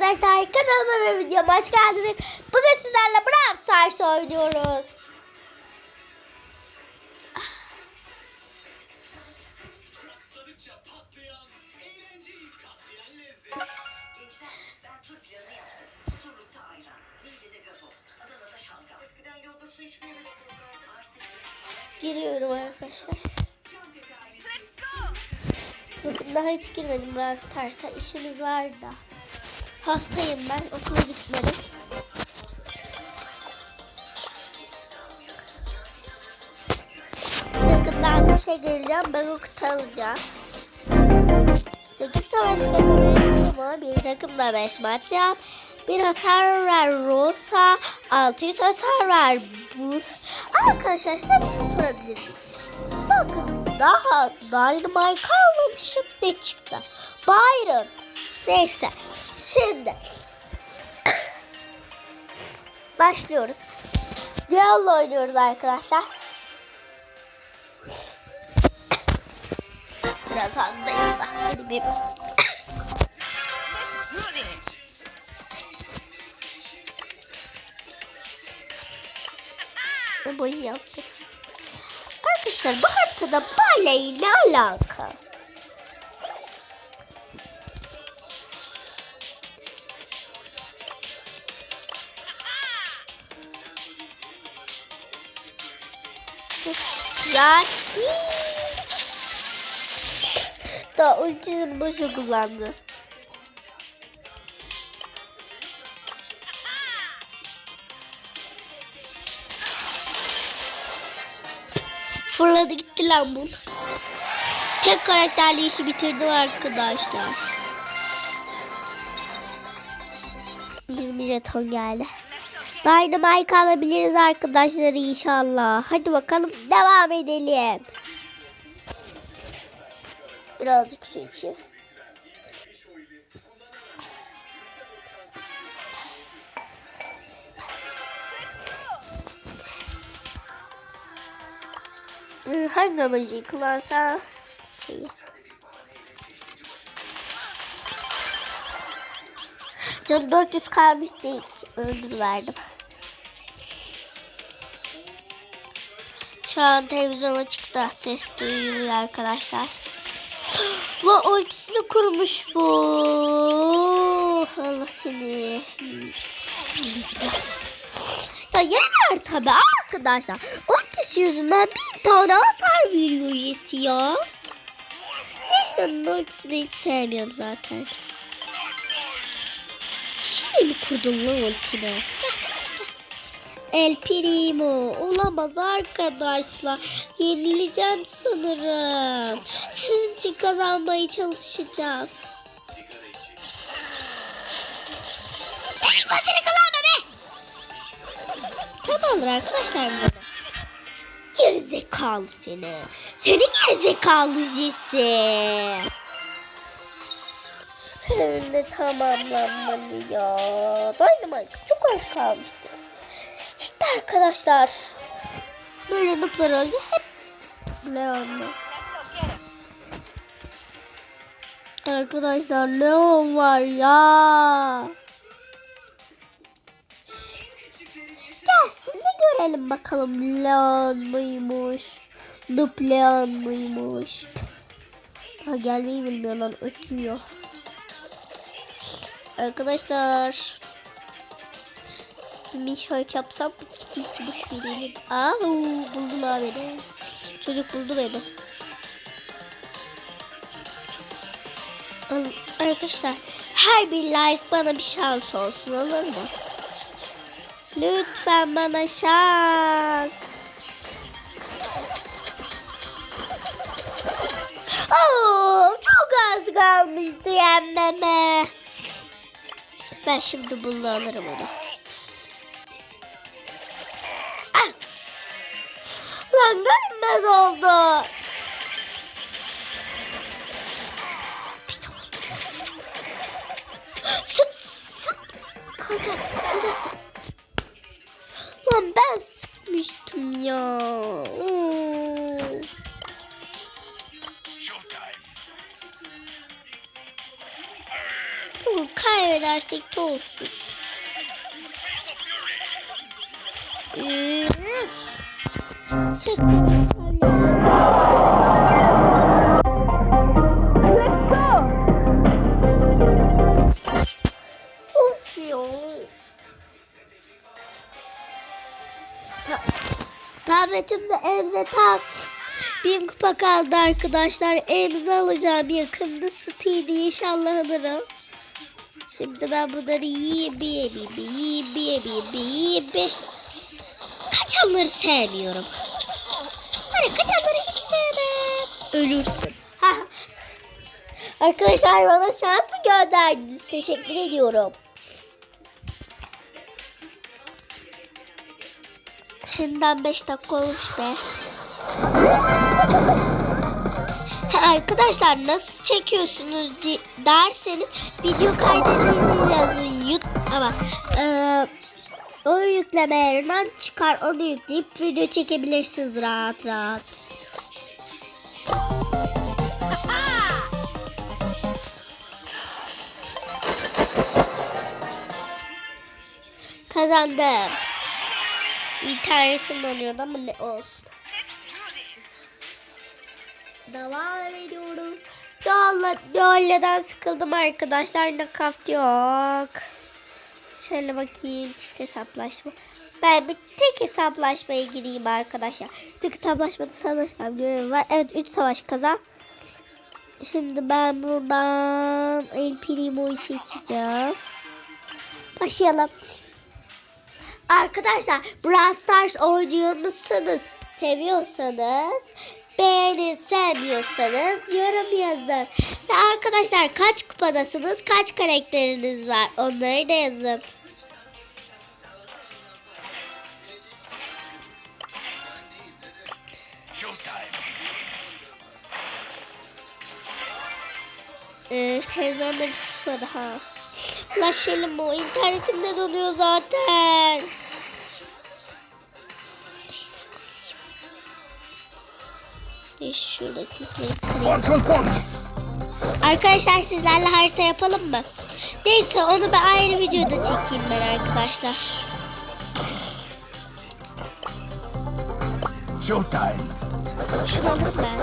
arkadaşlar kanalıma ve videoma hoş geldiniz. Bugün sizlerle Brawl Stars oynuyoruz. Giriyorum arkadaşlar. daha hiç girmedim Brawl Stars'a. İşimiz var da. Hastayım ben. Okula gitmedim. Yakından bir şey geleceğim. Ben o kutu alacağım. 8 savaş kazanıyorum bir takımda 5 maç yap. Bir hasar ver Rosa. 600 hasar ver bu. Arkadaşlar size bir şey sorabilirim. Bakın daha Dynamite kalmamışım ne çıktı? Byron. Neyse. Şimdi. Başlıyoruz. Duello oynuyoruz arkadaşlar. Biraz hastayım da. Hadi bir... Boş yaptık. Arkadaşlar bu haritada bale ne alaka? Yaki. Da ultisini boşa kullandı. Fırladı gitti lan bu. Tek karakterli işi bitirdim arkadaşlar. 20 jeton geldi. Dynamite alabiliriz arkadaşlar inşallah. Hadi bakalım devam edelim. Birazcık su içeyim. Hangi emojiyi kullansam şeyi. Canım 400 kalmış değil. Öldürüverdim. Şu an televizyona çıktı. Ses duyuluyor arkadaşlar. Lan ultisini kurmuş bu. Allah seni. Ya yener tabi arkadaşlar. Ultisi yüzünden bir tane hasar veriyor Jesse ya. Jesse'nin ultisini hiç sevmiyorum zaten. Şimdi mi kurdun lan ultini? El Primo olamaz arkadaşlar. Yenileceğim sanırım. Sizin için kazanmaya çalışacağım. Elfatını kullanma be! Tamamdır arkadaşlar burada. Gerizekalı seni. Seni gerizekalı Jesse. Görevinde tamamlanmalı ya. Dynamite çok az kalmıştı. İşte arkadaşlar. Böyle nuklar önce hep Leon'la. Arkadaşlar Leon var ya. Gelsin de görelim bakalım Leon muymuş. Noob Leon muymuş. Ha gelmeyi bilmiyor lan ötmüyor. Arkadaşlar. Bir şöyle yapsam kimse boş verelim. Aa buldular beni. Çocuk buldu beni. Arkadaşlar her bir like bana bir şans olsun olur mu? Lütfen bana şans. Oo, çok az kalmıştı yenmeme. Ben şimdi bunu alırım onu. Ah! Lan görünmez oldu. Sık sık. Alacağım. Alacağım sen. Lan ben sıkmıştım ya. Oo. Kaybedersek de olsun. Tabletimde elimize tak. Bin kupa kaldı arkadaşlar. Elimize alacağım yakında. Stüdyo inşallah alırım. Şimdi ben bunları yiyeyim yiyeyim bir yiyeyim bir. Kaçanları sevmiyorum. Hani kaçanları hiç sevmem. Ölürsün. Arkadaşlar bana şans mı gönderdiniz? Teşekkür ediyorum. Şimdiden 5 dakika olmuş be. Arkadaşlar nasıl çekiyorsunuz derseniz video kaydedinizi yazın. Yut ama eee o yüklemelerinden çıkar onu yükleyip video çekebilirsiniz rahat rahat. Kazandım. İnternetim donuyordu ama ne olsun. Devam ediyoruz. Dolla, Dolla'dan sıkıldım arkadaşlar. Nakaf yok. Şöyle bakayım çift hesaplaşma. Ben bir tek hesaplaşmaya gireyim arkadaşlar. Tek hesaplaşmada sanırsam görev var. Evet 3 savaş kazan. Şimdi ben buradan El Primo'yu seçeceğim. Başlayalım. Arkadaşlar Brawl Stars oynuyor musunuz? Seviyorsanız beğenin sevmiyorsanız yorum yazın. Ve arkadaşlar kaç kupadasınız? Kaç karakteriniz var? Onları da yazın. Ee, televizyonda bir sus var ha. Ulaşalım o internetim de donuyor zaten. İşte şuradaki Arkadaşlar sizlerle harita yapalım mı? Neyse onu ben ayrı videoda çekeyim ben arkadaşlar. Showtime. Şunu alırım ben.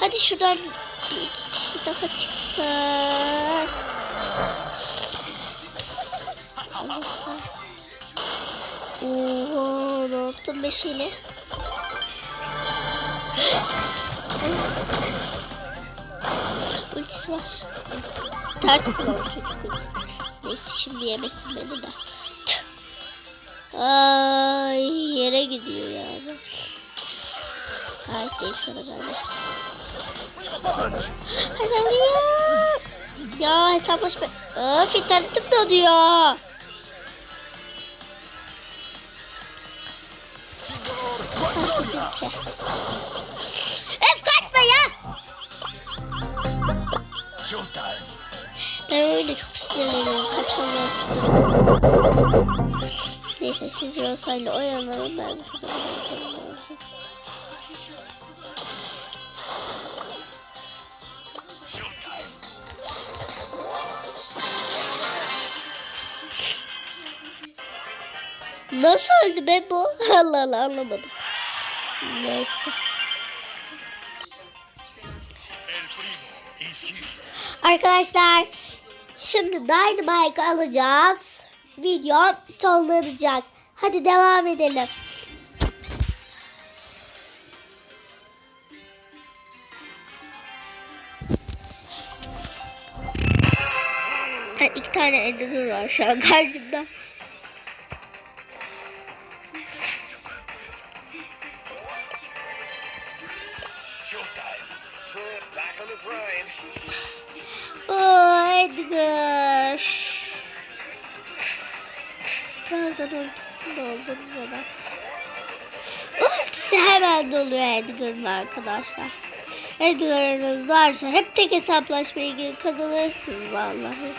Hadi şuradan bir kişi daha çıksın. Ne yaptın beşiyle? Ultisi var. Ters çocuk ultisi. Neyse şimdi yemesin beni de. Ay yere gidiyor yani. Ay tekrar herhalde. Kazanıyor. Ya hesaplaşma. Öf internetim donuyor. Bizimki. Öf kaçma ya. Ben öyle çok sinirleniyorum. Kaçmamaya sinirleniyorum. Neyse siz Rosa'yla oynayalım ben. Nasıl öldü be bu? Allah Allah anlamadım. Neyse. Arkadaşlar şimdi Dynamite alacağız. Video sonlanacak. Hadi devam edelim. İki tane Edgar var şu an karşımda. Oo Edgar. Birazdan ultisini doldurur bana. Ultisi hemen doluyor Edgar'ın arkadaşlar. Edgar'ınız varsa hep tek hesaplaşmaya girip kazanırsınız vallahi.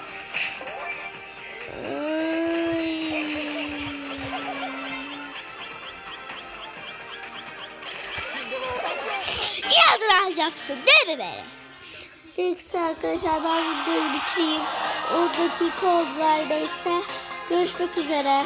Ay. Nereden alacaksın değil mi beni? Neyse arkadaşlar ben videoyu bitireyim. Oradaki kodlar neyse. Görüşmek üzere.